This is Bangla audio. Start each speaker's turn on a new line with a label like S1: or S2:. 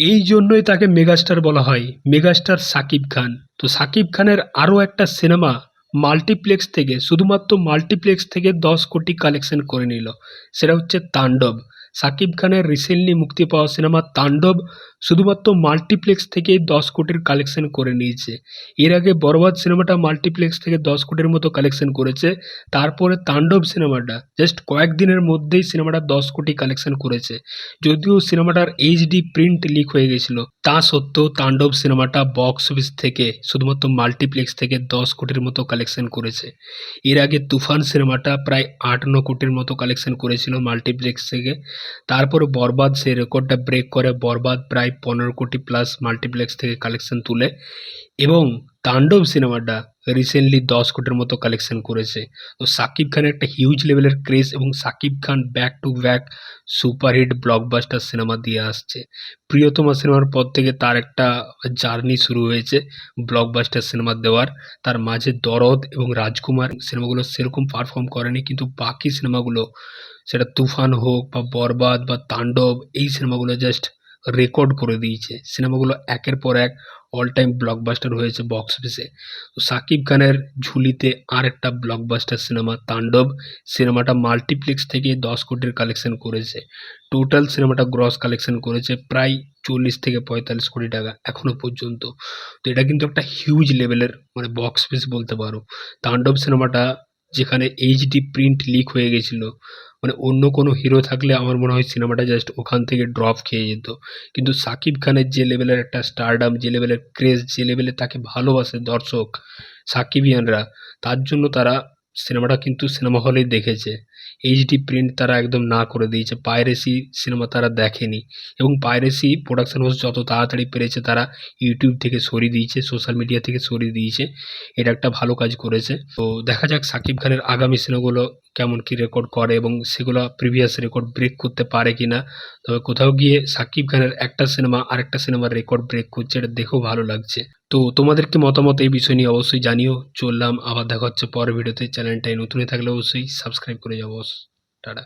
S1: এই জন্যই তাকে মেগাস্টার বলা হয়, মেগাস্টার সাকিব খান। তো সাকিব খানের আরও একটা সিনেমা, মাল্টিপ্লেক্স থেকে, শুধুমাত্র মাল্টিপ্লেক্স থেকে দশ কোটি কালেকশন করে নিল। সেটা হচ্ছে তাণ্ডব। সাকিব খানের রিসেন্টলি মুক্তি পাওয়া সিনেমা তাণ্ডব শুধুমাত্র মাল্টিপ্লেক্স থেকেই দশ কোটির কালেকশন করে নিয়েছে। এর আগে বরবাদ সিনেমাটা মাল্টিপ্লেক্স থেকে দশ কোটির মতো কালেকশন করেছে। তারপরে তাণ্ডব সিনেমাটা জাস্ট কয়েকদিনের মধ্যেই সিনেমাটা দশ কোটি কালেকশন করেছে। যদিও সিনেমাটার এইচডি প্রিন্ট লিক হয়ে গেছিল, তা সত্ত্বেও তাণ্ডব সিনেমাটা বক্স অফিস থেকে, শুধুমাত্র মাল্টিপ্লেক্স থেকে দশ কোটির মতো কালেকশন করেছে। এর আগে তুফান সিনেমাটা প্রায় আট ন কোটির মতো কালেকশন করেছিল মাল্টিপ্লেক্স থেকে। তারপর বরবাদ, সেই রেকর্ডটা ব্রেক করে বরবাদ প্রায় পনেরো কোটি প্লাস মাল্টিপ্লেক্স থেকে কালেকশন তুলে এবং তাণ্ডব সিনেমাটা রিসেন্টলি দশ কোটির মতো কালেকশন করেছে। তো সাকিব খানের একটা হিউজ লেভেলের ক্রেজ এবং Shakib Khan back to back superhit blockbuster cinema দিয়ে আসছে। প্রিয়তমা সিনেমার পর থেকে তার একটা জার্নি শুরু হয়েছে ব্লকবাস্টার সিনেমা দেওয়ার। তার মাঝে দরদ এবং রাজকুমার সিনেমাগুলো সেরকম পারফর্ম করেনি, কিন্তু বাকি সিনেমাগুলো, সেটা তুফান হোক বা বরবাদ বা তাণ্ডব, এই সিনেমাগুলো জাস্ট রেকর্ড করে দিয়েছে। সিনেমাগুলো একের পর এক অল টাইম ব্লকবাস্টার হয়েছে বক্স অফিসে তো সাকিব খানের ঝুলিতে আর একটা ব্লকবাস্টার সিনেমা তাণ্ডব, সিনেমাটা মাল্টিপ্লেক্স থেকে দশ কোটির কালেকশন করেছে। টোটাল সিনেমাটা গ্রস কালেকশন করেছে প্রায় চল্লিশ থেকে পঁয়তাল্লিশ কোটি টাকা এখনও পর্যন্ত। তো এটা কিন্তু একটা হিউজ লেভেলের মানে বক্স অফিস বলতে পারো। তাণ্ডব সিনেমাটা যেখানে এইচডি প্রিন্ট লিক হয়ে গেছিল। মানে অন্য কোনো হিরো থাকলে আমার মনে হয় সিনেমাটা জাস্ট ওখান থেকে ড্রপ খেয়ে যেত। কিন্তু সাকিব খানের যে লেভেলের একটা স্টারডাম যে লেভেলের ক্রেজ যে লেভেলে তাকে ভালোবাসে দর্শক, সাকিবিয়ানরা, তার জন্য তারা সিনেমাটা কিন্তু সিনেমা হলেই দেখেছে। এইচডি প্রিন্ট তারা একদম না করে দিয়েছে। পাইরেসি সিনেমা তারা দেখেনি। এবং পাইরেসি প্রোডাকশন হাউস যত তাড়াতাড়ি পেরেছে তারা ইউটিউব থেকে সরিয়ে দিয়েছে সোশ্যাল মিডিয়া থেকে সরিয়ে দিয়েছে। এটা একটা ভালো কাজ করেছে। তো দেখা যাক সাকিব খানের আগামী সিনেমাগুলো কেমন কি রেকর্ড করে এবং সেগুলো প্রিভিয়াস রেকর্ড ব্রেক করতে পারে কি না তবে কোথাও গিয়ে সাকিব খানের একটা সিনেমা আরেকটা সিনেমার রেকর্ড ব্রেক করছে, এটা দেখেও ভালো লাগছে। তো তোমাদের কি মতামত এই বিষয় নিয়ে অবশ্যই জানিও। চললাম, আবার দেখা হচ্ছে পরের ভিডিওতে। চ্যানেলটাই নতুন থাকলে অবশ্যই সাবস্ক্রাইব করে যাব টাটা।